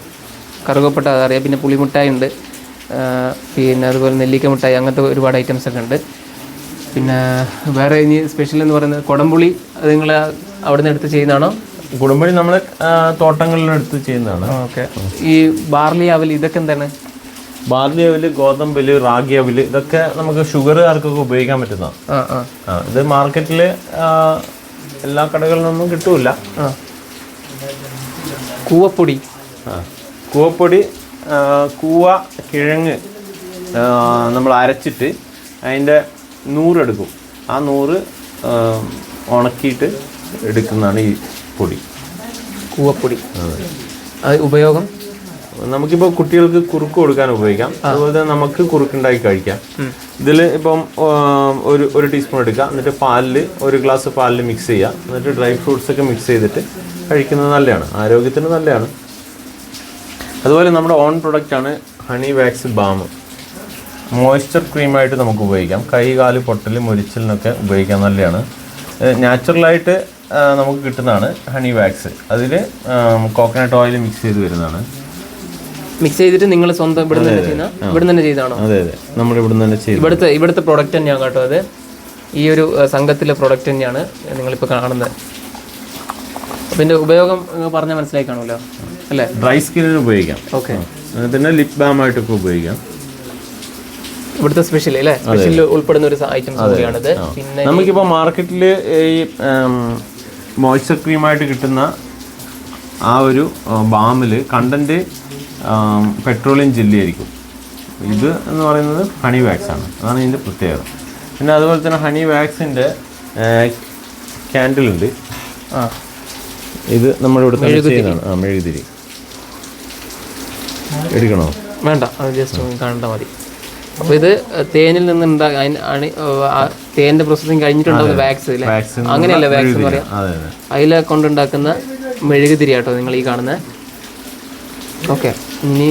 കറുകപ്പെട്ട അതറിയാം പിന്നെ പുളിമുട്ടായി ഉണ്ട്. പിന്നെ അതുപോലെ നെല്ലിക്ക മുട്ടായി അങ്ങനത്തെ ഒരുപാട് ഐറ്റംസ് ഒക്കെ ഉണ്ട്. പിന്നെ വേറെ ഇനി സ്പെഷ്യൽ എന്ന് പറയുന്നത് കുടംപുളി അത് നിങ്ങൾ അവിടെ നിന്ന് എടുത്ത് ചെയ്യുന്നതാണോ? കുടംപുളി നമ്മൾ തോട്ടങ്ങളിലെടുത്ത് ചെയ്യുന്നതാണ്. ഓക്കെ. ഈ ബാർലി അവൽ ഇതൊക്കെ എന്താണ്? ബാർലി അവൽ ഗോതമ്പൽ റാഗി അവൽ ഇതൊക്കെ നമുക്ക് ഷുഗറുകാർക്കൊക്കെ ഉപയോഗിക്കാൻ പറ്റുന്നതാണ്. ഇത് മാർക്കറ്റിൽ എല്ലാ കടകളിൽ നിന്നും കിട്ടൂല ആ. കൂവപ്പൊടി. ആ. കൂവപ്പൊടി കൂവ കിഴങ്ങ് നമ്മൾ അരച്ചിട്ട് അതിന്റെ നൂറെടുക്കും. ആ നൂറ് ഉണക്കിയിട്ട് എടുക്കുന്നതാണ് ഈ പൊടി. കൂവപ്പൊടി. അത് ഉപയോഗം? നമുക്കിപ്പോൾ കുട്ടികൾക്ക് കുറുക്ക് കൊടുക്കാൻ ഉപയോഗിക്കാം. അതുപോലെ തന്നെ നമുക്ക് കുറുക്കുണ്ടാക്കി കഴിക്കാം. ഇതിൽ ഇപ്പം ഒരു ഒരു ടീസ്പൂൺ എടുക്കുക. എന്നിട്ട് പാലിൽ ഒരു ഗ്ലാസ് പാലിൽ മിക്സ് ചെയ്യുക. എന്നിട്ട് ഡ്രൈ ഫ്രൂട്ട്സ് ഒക്കെ മിക്സ് ചെയ്തിട്ട് കഴിക്കുന്നത് നല്ലതാണ്. ആരോഗ്യത്തിന് നല്ലതാണ്. അതുപോലെ നമ്മുടെ ഓൺ പ്രൊഡക്റ്റ് ആണ് ഹണി വാക്സ് ബാം മോയ്സ്ചർ ക്രീമായിട്ട് നമുക്ക് ഉപയോഗിക്കാം. കൈ കാൽ പൊട്ടൽ മുരിച്ചിലിനൊക്കെ ഉപയോഗിക്കാൻ നല്ലതാണ്. നാച്ചുറലായിട്ട് നമുക്ക് കിട്ടുന്നതാണ് ഹണി വാക്സ് അതിൽ കോക്കനട്ട് ഓയിൽ മിക്സ് ചെയ്ത് വരുന്നതാണ്. മിക്സ് ചെയ്തിട്ട് നിങ്ങൾ സ്വന്തം ഇവിടെ തന്നെ ചെയ്യുന്ന ഇവിടെ തന്നെ ചെയ്താണോ? അതെ അതെ. നമ്മൾ ഇവിടുന്ന് തന്നെ ചെയ്തു. ഇവിടുത്തെ ഇവിടുത്തെ പ്രൊഡക്റ്റ് തന്നെയാണ് കേട്ടോ അത്. ഈ ഒരു സംഘത്തിലെ പ്രൊഡക്റ്റ് തന്നെയാണ് നിങ്ങളിപ്പോൾ കാണുന്നത്. അപ്പം ഇതിന്റെ ഉപയോഗം പറഞ്ഞാൽ മനസ്സിലായി കാണുമല്ലോ അല്ലേ? ഡ്രൈ സ്കിന്നിന് ഉപയോഗിക്കാം. ഓക്കെ പിന്നെ ലിപ് ബാം ആയിട്ടൊക്കെ ഉപയോഗിക്കാം. ഇവിടുത്തെ സ്പെഷ്യൽ അല്ലേ? സ്പെഷ്യൽ ഉൾപ്പെടുന്ന ഒരു ഐറ്റംസ് കൂടിയാണിത്. പിന്നെ നമുക്കിപ്പോൾ മാർക്കറ്റിൽ ഈ മോയ്സ്ചർ ക്രീമായിട്ട് കിട്ടുന്ന ആ ഒരു ബാമിൽ കണ്ടന്റ് പെട്രോളിയം ജെല്ലി ആയിരിക്കും ഇത് എന്ന് പറയുന്നത് ഹണി വാക്സ് ആണ്. അതാണ് ഇതിന്റെ പ്രത്യേകത. പിന്നെ അതുപോലെ തന്നെ ഹണി വാക്സിന്റെ ക്യാൻഡിലുണ്ട്. ആ. ഇത് നമ്മളിവിടെ ഇവിടെ ചെയ്യുന്നതാണ്. ആ മെഴുകുതിരി. എടുക്കണോ? വേണ്ട അത് ജസ്റ്റ് കാണണ്ട കണ്ടാൽ മതി. അപ്പോൾ ഇത് തേനിൽ നിന്ന് തേന്റെ തേനിന്റെ പ്രോസസ്സിങ് കഴിഞ്ഞിട്ടുണ്ടാവുന്ന വാക്സ് അല്ലേ വാക്സിൻ വാക്സ് എന്ന് പറയാം? അതെ അതെ. അതിലെ കൊണ്ടുണ്ടാക്കുന്ന മെഴുകുതിരി ആട്ടോ നിങ്ങൾ ഈ കാണുന്നത് ഓക്കെ. ഇനി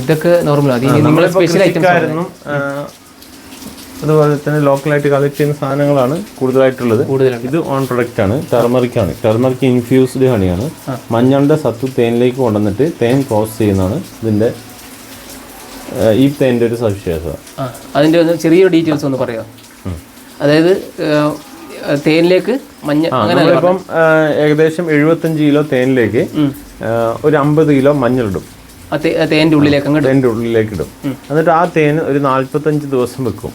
ഇതൊക്കെ നോർമൽ ഇനി നമ്മൾ സ്പെഷ്യൽ ഐറ്റംസ് അതുപോലെ തന്നെ ലോക്കലായിട്ട് കളക്ട് ചെയ്യുന്ന സാധനങ്ങളാണ് കൂടുതലായിട്ടുള്ളത്. ഇത് ഓൺ പ്രൊഡക്റ്റ് ആണ്. ടെർമറിക് ആണ്. ടെർമറിക് ഇൻഫ്യൂസ്ഡ് ഹണിയാണ് മഞ്ഞളുടെ സത്ത് തേനിലേക്ക് കൊണ്ടുവന്നിട്ട് തേൻ പ്രോസസ് ചെയ്യുന്നതാണ് ഇതിന്റെ ഈ തേന്റെ ഒരു സവിശേഷത. അതിന്റെ ഒന്ന് ചെറിയൊരു ഡീറ്റെയിൽസ് ഒന്ന് പറയാം. അതായത് തേനിലേക്ക് മഞ്ഞ അങ്ങനെ ആ, ഏകദേശം എഴുപത്തഞ്ച് കിലോ തേനിലേക്ക് ഒരു അമ്പത് കിലോ മഞ്ഞളിടും. തേന്റെ ഉള്ളിലേക്ക് തേന്റെ ഉള്ളിലേക്ക് ഇടും. എന്നിട്ട് ആ തേൻ ഒരു നാൽപ്പത്തഞ്ച് ദിവസം വെക്കും.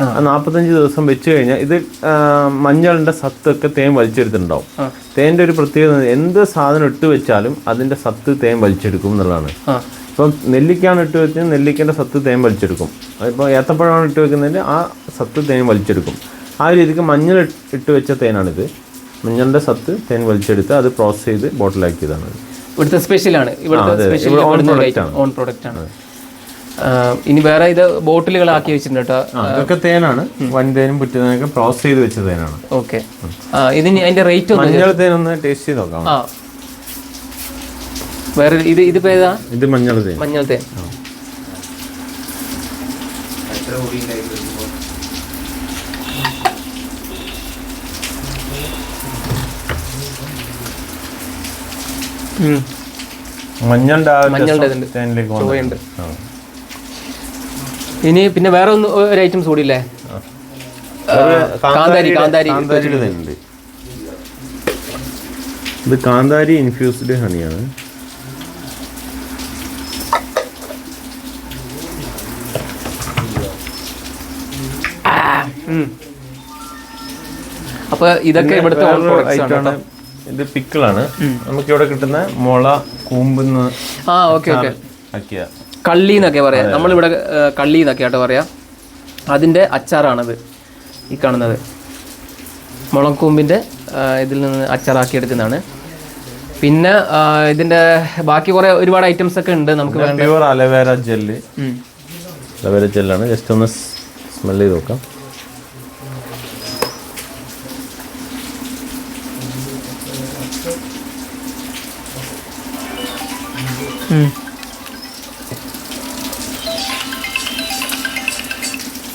ആ. നാൽപ്പത്തഞ്ച് ദിവസം വെച്ച് കഴിഞ്ഞാൽ ഇത് മഞ്ഞളിന്റെ മഞ്ഞളിന്റെ സത്തൊക്കെ തേൻ വലിച്ചെടുത്തിട്ടുണ്ടാവും. തേന്റെ ഒരു പ്രത്യേകത എന്ത് സാധനം ഇട്ട് വെച്ചാലും അതിന്റെ സത്ത് തേൻ വലിച്ചെടുക്കും എന്നുള്ളതാണ്. ഇപ്പം നെല്ലിക്കാണ് ഇട്ട് വെച്ചാൽ നെല്ലിക്കേന്റെ സത്ത് തേൻ വലിച്ചെടുക്കും. ഇപ്പോൾ ഏത്തപ്പഴമാണ് ഇട്ട് വെക്കുന്നതിന്റെ ആ സത്ത് തേൻ വലിച്ചെടുക്കും. ആ ഒരു രീതിക്ക് മഞ്ഞൾ ഇട്ട് വെച്ച തേനാണിത്. മഞ്ഞളുടെ സത്ത് തേൻ വലിച്ചെടുത്ത് അത് പ്രോസസ്സ് ചെയ്ത് ബോട്ടിലാക്കിയതാണ്. ഇവിടുത്തെ സ്പെഷ്യലാണ് ഇവിടുത്തെ ഓൺ പ്രോഡക്റ്റ് ആണ്. ഇനി വേറെ ഇത് ബോട്ടിലുകളാക്കി വെച്ചിട്ടുണ്ട് കേട്ടോ. അതൊക്കെ ഇതൊക്കെ തേനാണ്. വൻതേനും പുറ്റുതേനൊക്കെ പ്രോസസ്സ് ചെയ്ത് വെച്ച തേനാണ്. ഓക്കെ. ഇതിന് അതിന്റെ റേറ്റ് ഒന്ന് മഞ്ഞൾ തേൻ ഒന്ന് ടേസ്റ്റ് ചെയ്ത് നോക്കാം. വേറെ ഇത് ഇതിപ്പോ ഏതാ? ഇത് മഞ്ഞൾ തേൻ. മഞ്ഞൾ തേൻ ഉം. മഞ്ഞളുടെ ആ ഒരു മഞ്ഞളുടെ രസം ഇതുണ്ട്. തേനിലേക്ക് വന്നു ചുവയുണ്ട് ഇനി പിന്നെ വേറെ ഒന്ന് ഒരു ഐറ്റംസ് കൂടി ഇല്ലേ കാന്താരി കാന്താരി. ഇത് കാന്താരി ഇൻഫ്യൂസ്ഡ് ഹണിയാണ്. അപ്പൊ ഇതൊക്കെ ഇവിടുത്തെ ഇത് പിക്കിളാണ്. നമുക്ക് ഇവിടെ കിട്ടുന്ന മുള കൂമ്പെന്ന് ആ ഓക്കെ ഓക്കെ. ആക്കിയ കള്ളി എന്നൊക്കെ പറയാം. നമ്മളിവിടെ ഇവിടെ കള്ളി എന്നൊക്കെ ആയിട്ട് പറയാം. അതിന്റെ അച്ചാറാണത് ഈ കാണുന്നത്. മുളക്കൂമ്പിന്റെ ഇതിൽ നിന്ന് അച്ചാറാക്കി എടുക്കുന്നതാണ്. പിന്നെ ഇതിന്റെ ബാക്കി കുറേ ഒരുപാട് ഐറ്റംസ് ഒക്കെ ഉണ്ട് നമുക്ക് aloe vera gel aloe vera ജെല്ലാണ് ജസ്റ്റ് ഒന്ന് സ്മെൽ ചെയ്ത് നോക്കാം.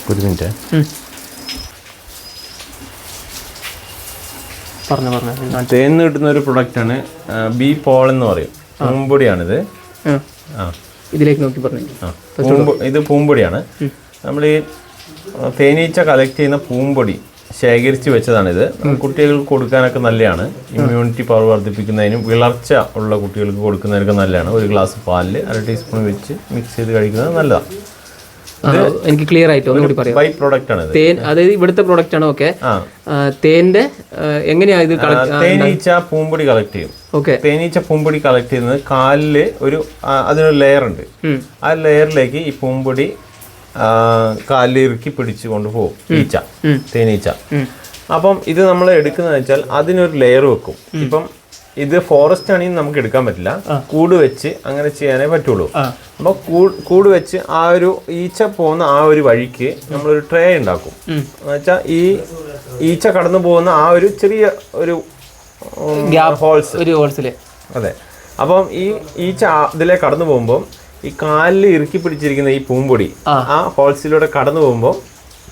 ഒരു മിനിറ്റ്. പറഞ്ഞു പറഞ്ഞു തേന്ന് കിട്ടുന്ന ഒരു പ്രൊഡക്റ്റ് ആണ് ബി പോൾ എന്ന് പറയും. പൂമ്പൊടിയാണിത്. ഇതിലേക്ക് നോക്കി പറഞ്ഞു. ഇത് പൂമ്പൊടിയാണ്. നമ്മൾ ഈ തേനീച്ച കളക്ട് ചെയ്യുന്ന പൂമ്പൊടി. ശേഖരിച്ച് വെച്ചതാണിത്. കുട്ടികൾക്ക് കൊടുക്കാനൊക്കെ നല്ലതാണ് ഇമ്മ്യൂണിറ്റി പവർ വർദ്ധിപ്പിക്കുന്നതിനും വിളർച്ച ഉള്ള കുട്ടികൾക്ക് കൊടുക്കുന്നതിനൊക്കെ നല്ലതാണ്. ഒരു ഗ്ലാസ് പാലിൽ അര ടീസ്പൂൺ വെച്ച് മിക്സ് ചെയ്ത് കഴിക്കുന്നത് നല്ലതാണ് എനിക്ക് ക്ലിയർ ആയിട്ട് ഒന്നുകൂടി പറയാം. ബൈ പ്രോഡക്റ്റ് ആണ് തേൻ അതായത് ഇവിടുത്തെ പ്രോഡക്റ്റ് ആണ് ഓക്കെ തേന്റെ എങ്ങനെയാ ഇത് തേനീച്ച പൂമ്പൊടി കളക്ട് ചെയ്യും. ഓക്കെ തേനീച്ച പൂമ്പൊടി കളക്ട് ചെയ്യുന്നത് കാലിൽ ഒരു അതിനൊരു ലെയർ ഉണ്ട്. ആ ലെയറിലേക്ക് ഈ പൂമ്പൊടി ആ, കാലിൽ ഇറുക്കി പിടിച്ചു കൊണ്ടുപോകും ഈച്ച. തേനീച്ച. അപ്പം ഇത് നമ്മൾ എടുക്കുന്നത് വെച്ചാൽ അതിനൊരു ലെയർ വെക്കും. ഇപ്പം ഇത് ഫോറസ്റ്റ് ആണെങ്കിൽ നമുക്ക് എടുക്കാൻ പറ്റില്ല. കൂട് വെച്ച് അങ്ങനെ ചെയ്യാനേ പറ്റുള്ളൂ. അപ്പൊ കൂട് വെച്ച് ആ ഒരു ഈച്ച പോകുന്ന ആ ഒരു വഴിക്ക് നമ്മളൊരു ട്രേ ഉണ്ടാക്കും. എന്ന് വെച്ചാൽ ഈ ഈച്ച കടന്നു പോകുന്ന ആ ഒരു ചെറിയ ഒരു ഹോൾസ് ഒരു ഹോൾസിലെ അതെ. അപ്പം ഈ ഈച്ച ഇതിലെ കടന്നു പോകുമ്പോൾ ഈ കാലിൽ ഇറുക്കി പിടിച്ചിരിക്കുന്ന ഈ പൂമ്പൊടി ആ. ഹോൾസിലൂടെ കടന്നു പോകുമ്പോൾ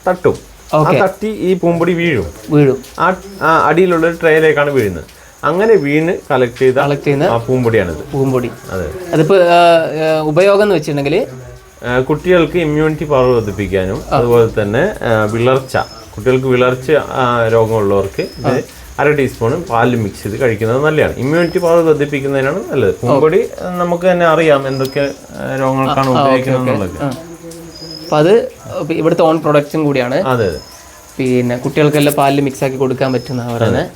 തട്ടും. ആ തട്ടി ഈ പൂമ്പൊടി വീഴും. വീഴും. ആ അടിയിലുള്ള ട്രേയിലേക്കാണ് വീഴുന്നത്. അങ്ങനെ വീണ് കളക്ട് ചെയ്ത കളക്ട് ചെയ്യുന്ന പൂമ്പൊടിയാണിത്. പൂമ്പൊടി. അതെ. അതിപ്പോ ഉപയോഗം എന്ന് വെച്ചിട്ടുണ്ടെങ്കിൽ കുട്ടികൾക്ക് ഇമ്മ്യൂണിറ്റി പവർ വർദ്ധിപ്പിക്കാനും അതുപോലെ തന്നെ വിളർച്ച. കുട്ടികൾക്ക് വിളർച്ച രോഗമുള്ളവർക്ക് ഇത് അര ടീസ്പൂൺ പാലിൽ മിക്സ് ചെയ്ത് കഴിക്കുന്നത് നല്ലതാണ്. ഇമ്മ്യൂണിറ്റി പവർ വർദ്ധിപ്പിക്കുന്നതിനാണ് നല്ലത്. പൂമ്പൊടി നമുക്ക് തന്നെ അറിയാം എന്തൊക്കെ രോഗങ്ങൾക്കാണ് ഉപയോഗിക്കുന്നത് എന്നുള്ളത്. അപ്പൊ അത് ഇവിടുത്തെ ഓൺ പ്രൊഡക്ട്സും കൂടിയാണ്. അതെ അതെ. പിന്നെ കുട്ടികൾക്കെല്ലാം പാലിൽ മിക്സ് ആക്കി കൊടുക്കാൻ പറ്റുന്ന പറയുന്നത്.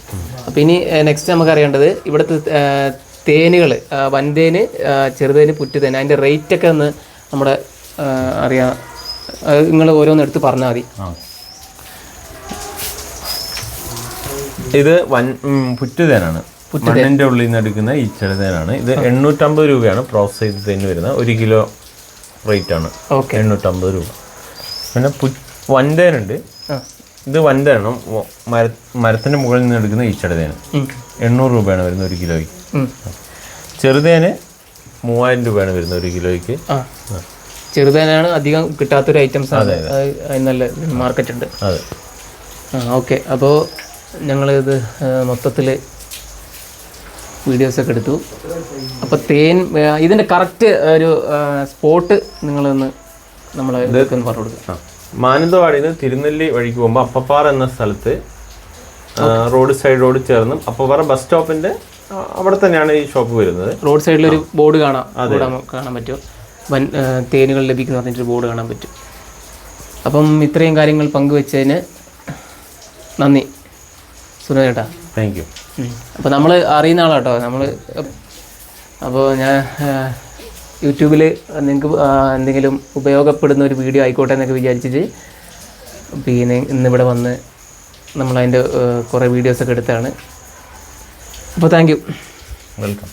അപ്പം ഇനി നെക്സ്റ്റ് നമുക്ക് അറിയേണ്ടത് ഇവിടുത്തെ തേനുകൾ വൻതേന് ചെറുതേന് പുറ്റുതേന് അതിന്റെ റേറ്റ് ഒക്കെ ഒന്ന് നമ്മുടെ അറിയാം. നിങ്ങൾ ഓരോന്ന് എടുത്ത് പറഞ്ഞാൽ മതി. ഇത് വൻ പുറ്റു പുറ്റുതേനാണ് മണ്ണിന്റെ ഉള്ളിൽ നിന്ന് എടുക്കുന്ന ഈച്ചയുടെ തേനാണ്. ഇത് എണ്ണൂറ്റമ്പത് രൂപയാണ് പ്രോസസ് ചെയ്ത് തേന് വരുന്നത്. ഒരു കിലോ റേറ്റ് ആണ് ഓക്കെ. എണ്ണൂറ്റമ്പത് രൂപ. പിന്നെ പു വൻതേനുണ്ട് ഇത് വൻതേനാണ് മര മരത്തിന്റെ മുകളിൽ നിന്ന് എടുക്കുന്ന ഈച്ചട തേന്. എണ്ണൂറ് രൂപയാണ് വരുന്നത് ഒരു കിലോയ്ക്ക്. ചെറുതേന് മൂവായിരം രൂപയാണ് വരുന്നത് ഒരു കിലോയ്ക്ക്. ചെറുതേനാണ് അധികം കിട്ടാത്തൊരു ഐറ്റംസ് ആണ് നല്ല മാർക്കറ്റ് ഉണ്ട് അതെ. ആ ഓക്കെ. അപ്പോൾ ഞങ്ങളിത് മൊത്തത്തിൽ വീഡിയോസൊക്കെ എടുത്തു. അപ്പോൾ തേൻ ഇതിന്റെ ഇതിന്റെ കറക്റ്റ് ഒരു സ്പോട്ട് നിങ്ങളൊന്ന് നമ്മൾ ഇതൊക്കെ പറഞ്ഞു കൊടുക്കുക ആ മാനന്തവാടിയിൽ നിന്ന് തിരുനെല്ലി വഴിക്ക് പോകുമ്പോൾ അപ്പപ്പാറ എന്ന സ്ഥലത്ത് റോഡ് സൈഡ് റോഡ് ചേർന്ന് അപ്പപ്പാറ ബസ് സ്റ്റോപ്പിന്റെ ആ, അവിടെ തന്നെയാണ് ഈ ഷോപ്പ് വരുന്നത്. റോഡ് സൈഡിൽ ഒരു ബോർഡ് കാണാം കാണാൻ പറ്റും. വൻ തേനുകൾ ലഭിക്കുന്ന പറഞ്ഞിട്ട് ബോർഡ് കാണാൻ പറ്റും. അപ്പം ഇത്രയും കാര്യങ്ങൾ പങ്കുവെച്ചതിന് നന്ദി. സുനോ ചേട്ടാ. താങ്ക് യു അപ്പോൾ നമ്മൾ അറിയുന്ന ആളാട്ടോ. നമ്മൾ അപ്പോൾ ഞാൻ യൂട്യൂബിൽ നിങ്ങൾക്ക് എന്തെങ്കിലും ഉപയോഗപ്പെടുന്ന ഒരു വീഡിയോ ആയിക്കോട്ടെ എന്നൊക്കെ വിചാരിച്ചിട്ട് പിന്നെ ഇന്നിവിടെ വന്ന് നമ്മളതിന്റെ കുറേ വീഡിയോസൊക്കെ എടുത്താണ്. അപ്പോൾ താങ്ക് യു വെൽക്കം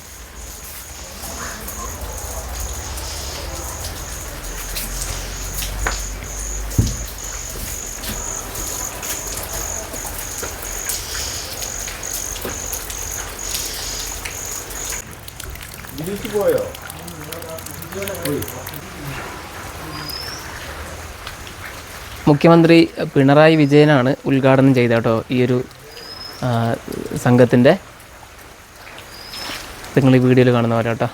മുഖ്യമന്ത്രി പിണറായി വിജയനാണ് ഉദ്ഘാടനം ചെയ്ത കേട്ടോ ഈ ഒരു സംഘത്തിന്റെ നിങ്ങൾ ഈ വീഡിയോയിൽ കാണുന്നവരാട്ടോ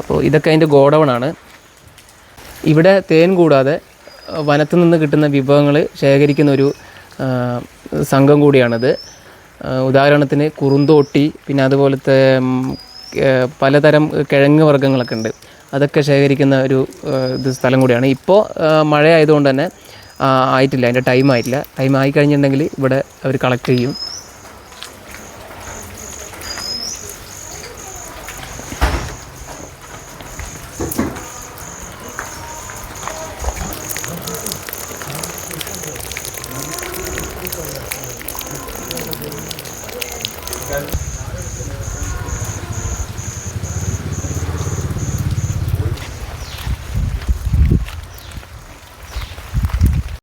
അപ്പോൾ ഇതൊക്കെ അതിന്റെ ഗോഡൗണാണ് ഇവിടെ തേൻ കൂടാതെ വനത്തു നിന്ന് കിട്ടുന്ന വിഭവങ്ങൾ ശേഖരിക്കുന്ന ഒരു സംഘം കൂടിയാണിത്. ഉദാഹരണത്തിന് കുറുന്തോട്ടി പിന്നെ അതുപോലത്തെ പലതരം കിഴങ്ങ് വർഗങ്ങളൊക്കെ ഉണ്ട്. അതൊക്കെ ശേഖരിക്കുന്ന ഒരു ഇത് സ്ഥലം കൂടിയാണ്. ഇപ്പോൾ മഴയായതുകൊണ്ട് തന്നെ ആയിട്ടില്ല. അതിന്റെ ടൈം ആയിട്ടില്ല. ടൈം ആയിക്കഴിഞ്ഞിട്ടുണ്ടെങ്കിൽ ഇവിടെ അവർ കളക്ട് ചെയ്യും.